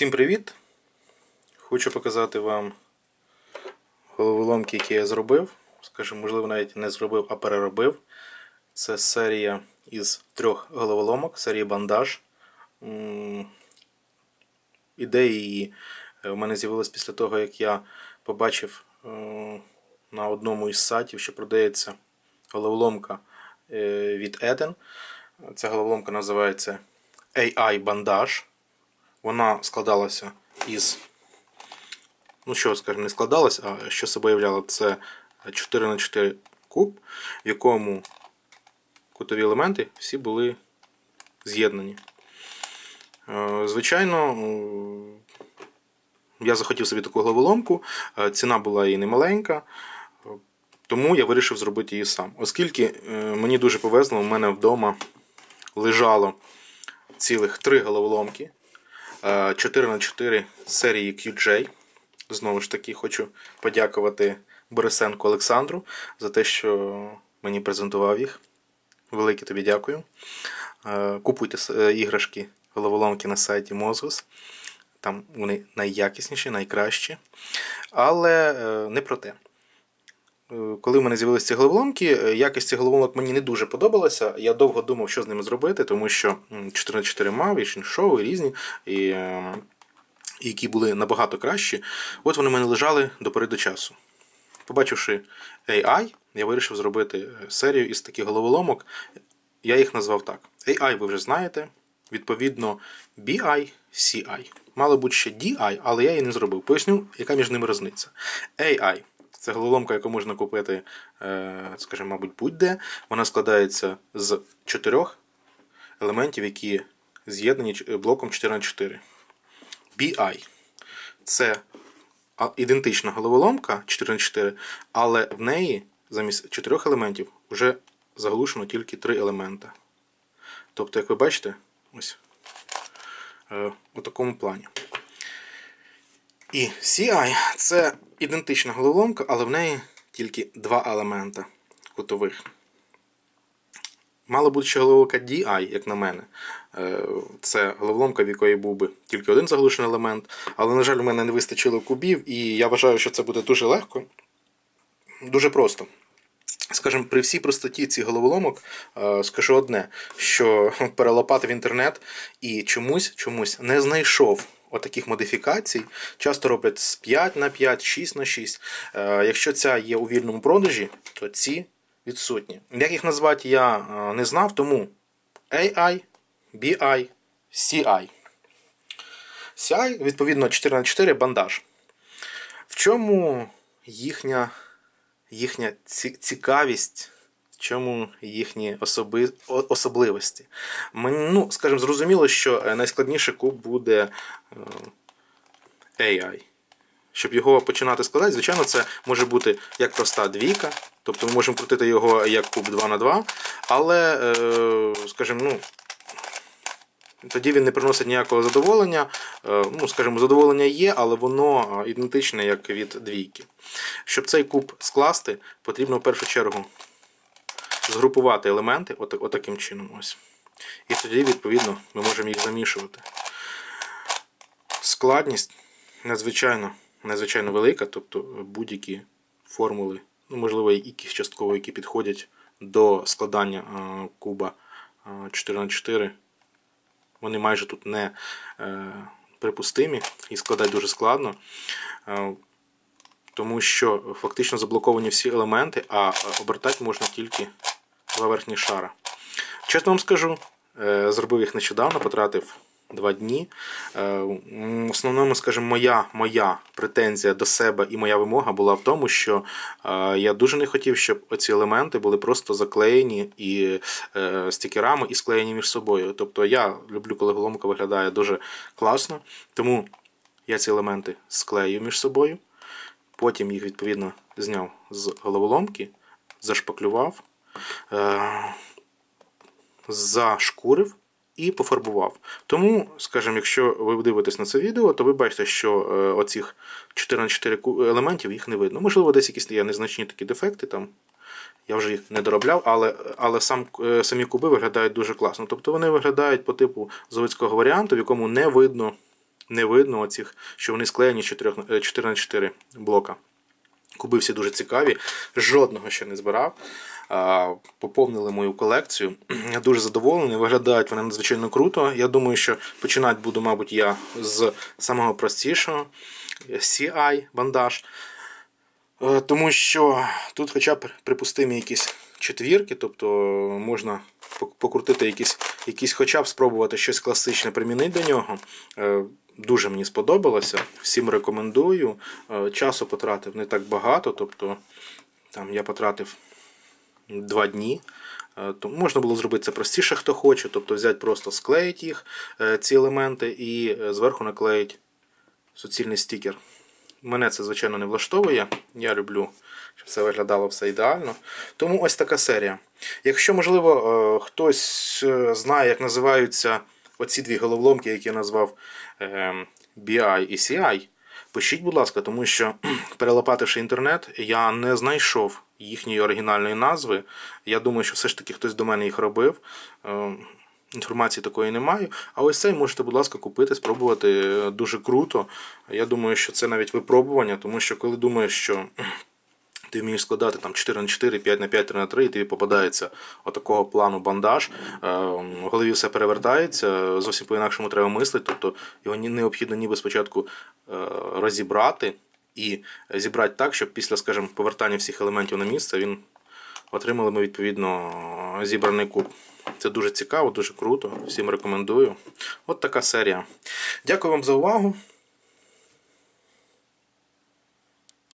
Всім привіт! Хочу показати вам головоломки, які я зробив. Скажімо, можливо, навіть не зробив, а переробив. Це серія із трьох головоломок, серія бандаж. Її е, в мене з'явилась після того, як я побачив е, на одному із сайтів, що продається головоломка е, від Eden. Ця головоломка називається AI Bandage. Вона складалася із. Ну, що, скажімо, не складалася, а що себе являло, це 4х4 куб, в якому кутові елементи всі були з'єднані. Е, Звичайно, я захотів собі таку головоломку, е, ціна була і немаленька, е, тому я вирішив зробити її сам. Оскільки мені дуже повезло, у мене вдома лежало цілих три головоломки. 4х4 серії QJ. Знову ж таки, хочу подякувати Борисенку Олександру за те, що мені презентував їх. Велике тобі дякую. Е, Купуйте е, іграшки головоломки на сайті Mozgus. Там вони найякісніші, найкращі. Але е, не про те. Е, Коли в мене з'явилися ці головоломки, е, якість цих головоломок мені не дуже подобалася. Я довго думав, що з ними зробити, тому що 4х4 мав, і шоу, і різні, і, е, які були набагато кращі. От вони в мене лежали до пори до часу. Побачивши AI, я вирішив зробити е, серію із таких головоломок. Я їх назвав так. AI ви вже знаєте. Відповідно, BI, CI. Мало бути ще DI, але я її не зробив. Поясню, яка між ними різниця. AI це головоломка, яку можна купити, е, скажімо, мабуть, будь-де. Вона складається з чотирьох елементів, які з'єднані блоком 4 на 4 BI це ідентична головоломка 4 на 4 але в неї замість чотирьох елементів вже заглушено тільки три елемента. Тобто, як ви бачите, ось е, у такому плані. І CI це ідентична головоломка, але в неї тільки два елемента кутових. Мало бути ще головоломка DI, як на мене. Е, Це головоломка, в якої був би тільки один заглушений елемент. Але, на жаль, у мене не вистачило кубів, і я вважаю, що це буде дуже легко. Дуже просто. Скажімо, при всій простоті цих головоломок е, скажу одне, що перелопатив інтернет і чомусь чомусь не знайшов отаких модифікацій. Часто роблять з 5 на 5, 6 на 6. Е, Якщо ця є у вільному продажі, то ці відсутні. Як їх назвати, я е, не знав, тому AI, BI, CI. CI, відповідно, 4 на 4 бандаж. В чому їхня їхня цікавість, чому їхні особи, особливості. Мені, ну, скажімо, зрозуміло, що е, найскладніше куб буде е, AI. Щоб його починати складати, звичайно, це може бути як проста двійка, тобто ми можемо крутити його як куб 2 на 2, але, е, скажімо, ну, тоді він не приносить ніякого задоволення. Ну, скажімо, задоволення є, але воно ідентичне, як від двійки. Щоб цей куб скласти, потрібно в першу чергу згрупувати елементи от, отаким чином. Ось. І тоді, відповідно, ми можемо їх замішувати. Складність надзвичайно, надзвичайно велика, тобто будь-які формули, ну, можливо, якісь частково, які підходять до складання куба е, 4х4, вони майже тут не е, припустимі і складати дуже складно. Е, тому що фактично заблоковані всі елементи, а обертати можна тільки два верхні шара. Чесно вам скажу, е, зробив їх нещодавно, потратив два дні. Е, В основному, скажімо, моя, моя претензія до себе і моя вимога була в тому, що е, я дуже не хотів, щоб оці елементи були просто заклеєні і стікерами і склеєні між собою. Тобто я люблю, коли головоломка виглядає дуже класно, тому я ці елементи склею між собою. Потім їх відповідно зняв з головоломки, зашпаклював, зашкурив і пофарбував. Тому, скажімо, якщо ви дивитесь на це відео, то ви бачите, що е, оцих 4 на 4 елементів їх не видно. Можливо, десь якісь є незначні такі дефекти там. Я вже їх не доробляв, але, але сам, е, самі куби виглядають дуже класно. Тобто вони виглядають по типу заводського варіанту, в якому не видно не видно оцих, що вони склеєні 4 на 4 блока. Куби всі дуже цікаві, жодного ще не збирав. Поповнили мою колекцію. Я дуже задоволений, виглядають вони надзвичайно круто. Я думаю, що починати буду, мабуть, я з самого простішого CI бандаж. Е, Тому що тут хоча б припустимі якісь четвірки, тобто можна покрутити якісь, якісь хоча б спробувати щось класичне примінити до нього. Дуже мені сподобалося. Всім рекомендую. Е, Часу потратив не так багато, тобто там я потратив два дні. Е, То можна було зробити це простіше, хто хоче, тобто взяти просто склеїть їх, е, ці елементи, і зверху наклеїть суцільний стікер. Мене це, звичайно, не влаштовує. Я люблю, щоб все виглядало все ідеально. Тому ось така серія. Якщо, можливо, хтось знає, як називаються оці дві головоломки, які я назвав е, BI і CI, пишіть, будь ласка, тому що, перелопативши інтернет, я не знайшов їхньої оригінальної назви. Я думаю, що все ж таки хтось до мене їх робив. Е, Інформації такої не маю. А ось цей можете, будь ласка, купити, спробувати Е, дуже круто. Я думаю, що це навіть випробування, тому що коли думаєш, що ти вмієш складати там 4 на 4, 5 на 5, 3 на 3, і тобі попадається отакого плану бандаж. е, В голові все перевертається, зовсім по-інакшому треба мислити. Тобто його необхідно ніби спочатку е, розібрати і зібрати так, щоб після, скажімо, повертання всіх елементів на місце він отримали ми відповідно зібраний куб. Це дуже цікаво, дуже круто. Всім рекомендую. От така серія. Дякую вам за увагу.